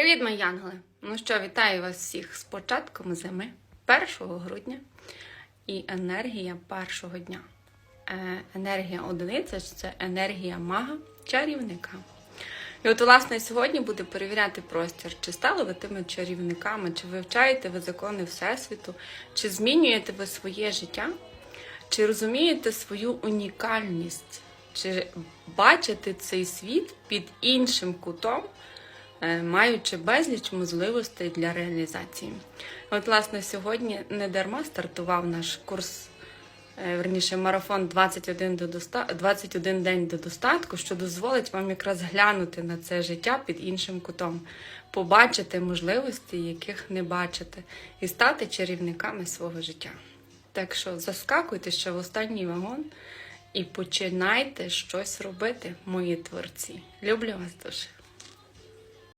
Привіт, мої янголи! Ну що, вітаю вас всіх з початком зими 1 грудня і енергія першого дня. Е, енергія одиниця це енергія мага, чарівника. І от, власне, сьогодні буде перевіряти простір, чи стали ви тими чарівниками, чи вивчаєте ви закони Всесвіту, чи змінюєте ви своє життя, чи розумієте свою унікальність, чи бачите цей світ під іншим кутом, маючи безліч можливостей для реалізації. От, власне, сьогодні не дарма стартував наш курс, е, верніше, марафон 21, до доста... 21 день до достатку, що дозволить вам якраз глянути на це життя під іншим кутом, побачити можливості, яких не бачите, і стати чарівниками свого життя. Так що заскакуйте ще в останній вагон і починайте щось робити, мої творці. Люблю вас дуже.